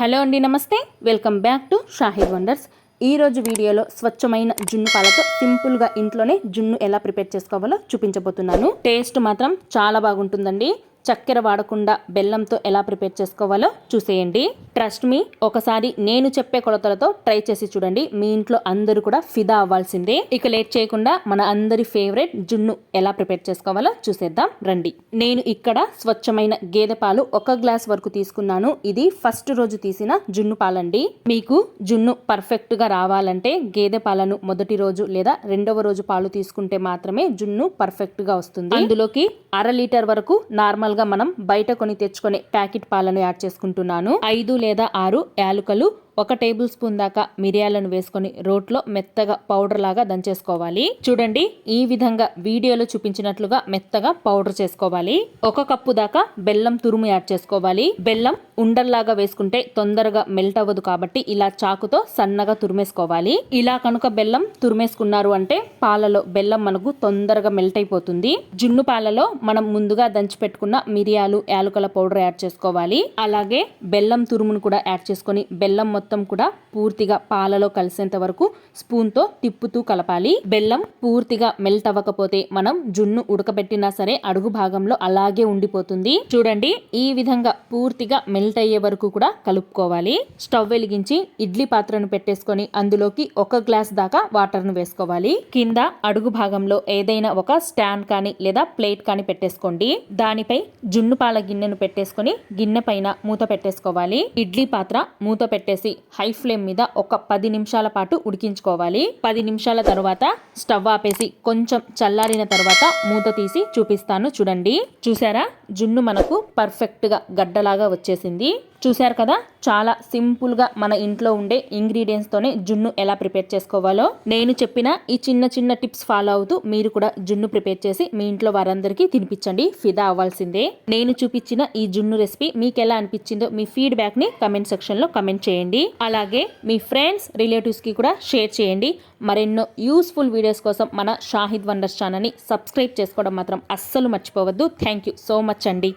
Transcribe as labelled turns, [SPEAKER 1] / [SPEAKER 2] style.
[SPEAKER 1] Hello అండి నమస్తే. Welcome back to Shahid wonders. ఈ రోజు వీడియోలో స్వచ్ఛమైన జున్ను పాలతో సింపుల్గా ఇంట్లోనే జున్ను ఎలా ప్రిపేర్ చేసుకోవాలో చూపించబోతున్నాను. టేస్ట్ మాత్రం చాలా బాగుంటుందండి. చక్కెర వాడకుండా బెల్లంతో ఎలా ప్రిపేర్ చేసుకోవాలో చూసేయండి. ట్రస్ట్ మీ ఒకసారి నేను చెప్పే కొలతలతో ట్రై చేసి చూడండి. మీ ఇంట్లో అందరూ కూడా ఫిదా అవ్వాల్సిందే. ఇక లేట్ చేయకుండా మన అందరి ఫేవరెట్ జున్ను ఎలా ప్రిపేర్ చేసుకోవాలో చూసేద్దాం. రండి. నేను ఇక్కడ స్వచ్ఛమైన గేదె పాలు ఒక గ్లాస్ వరకు తీసుకున్నాను. ఇది ఫస్ట్ రోజు తీసిన జున్ను పాలండి. మీకు జున్ను పర్ఫెక్ట్గా రావాలంటే గేదె పాలను మొదటి రోజు లేదా రెండవ రోజు పాలు తీసుకుంటే మాత్రమే జున్ను పర్ఫెక్ట్గా వస్తుంది. అందులోకి అర లీటర్ వరకు నార్మల్ మామూలుగా మనం బయట కొని తెచ్చుకునే ప్యాకెట్ పాలను యాడ్ చేసుకుంటున్నాను. ఐదు లేదా ఆరు యాలుకలు ఒక టేబుల్ స్పూన్ దాకా మిరియాలను వేసుకొని రోట్లో మెత్తగా పౌడర్ లాగా దంచేసుకోవాలి. చూడండి ఈ విధంగా వీడియోలో చూపించినట్లుగా మెత్తగా పౌడర్ చేసుకోవాలి. ఒక కప్పు దాకా బెల్లం తురుము యాడ్ చేసుకోవాలి. బెల్లం ఉండల్లాగా వేసుకుంటే తొందరగా మెల్ట్ అవ్వదు కాబట్టి ఇలా చాకుతో సన్నగా తురిమేసుకోవాలి. ఇలా కనుక బెల్లం తురిమేసుకున్నారు అంటే పాలలో బెల్లం మనకు తొందరగా మెల్ట్ అయిపోతుంది. జున్ను పాలలో మనం ముందుగా దంచి పెట్టుకున్న మిరియాలు యాలకుల పౌడర్ యాడ్ చేసుకోవాలి. అలాగే బెల్లం తురుమును కూడా యాడ్ చేసుకొని బెల్లం మొత్తం కూడా పూర్తిగా పాలలో కలిసేంత వరకు స్పూన్తో తిప్పుతూ కలపాలి. బెల్లం పూర్తిగా మెల్ట్ అవ్వకపోతే మనం జున్ను ఉడకబెట్టినా సరే అడుగు భాగంలో అలాగే ఉండిపోతుంది. చూడండి ఈ విధంగా పూర్తిగా మెల్ట్ అయ్యే వరకు కూడా కలుపుకోవాలి. స్టవ్ వెలిగించి ఇడ్లీ పాత్రను పెట్టేసుకొని అందులోకి ఒక గ్లాస్ దాకా వాటర్ను వేసుకోవాలి. కింద అడుగు భాగంలో ఏదైనా ఒక స్టాండ్ కానీ లేదా ప్లేట్ కానీ పెట్టేసుకోండి. దానిపై జున్ను పాల గిన్నెను పెట్టేసుకొని గిన్నె పైన మూత పెట్టేసుకోవాలి. ఇడ్లీ పాత్ర మూత పెట్టేసి హై ఫ్లేమ్ మీద ఒక పది నిమిషాల పాటు ఉడికించుకోవాలి. పది నిమిషాల తర్వాత స్టవ్ ఆపేసి కొంచెం చల్లారిన తర్వాత మూత తీసి చూపిస్తాను చూడండి. చూసారా? జున్ను మనకు పర్ఫెక్ట్గా గడ్డలాగా వచ్చేసింది. చూశారు కదా? చాలా సింపుల్గా మన ఇంట్లో ఉండే ఇంగ్రీడియంట్స్తోనే జున్ను ఎలా ప్రిపేర్ చేసుకోవాలో. నేను చెప్పిన ఈ చిన్న చిన్న టిప్స్ ఫాలో అవుతూ మీరు కూడా జున్ను ప్రిపేర్ చేసి మీ ఇంట్లో వారందరికీ తినిపించండి. ఫిదా అవ్వాల్సిందే. నేను చూపించిన ఈ జున్ను రెసిపీ మీకు ఎలా అనిపించిందో మీ ఫీడ్బ్యాక్ని కమెంట్ సెక్షన్లో కమెంట్ చేయండి. అలాగే మీ ఫ్రెండ్స్ రిలేటివ్స్కి కూడా షేర్ చేయండి. మరెన్నో యూస్ఫుల్ వీడియోస్ కోసం మన షాహిద్ వండర్స్ ఛానల్ని సబ్స్క్రైబ్ చేసుకోవడం మాత్రం అస్సలు మర్చిపోవద్దు. థ్యాంక్ యూ సో మచ్ అండి.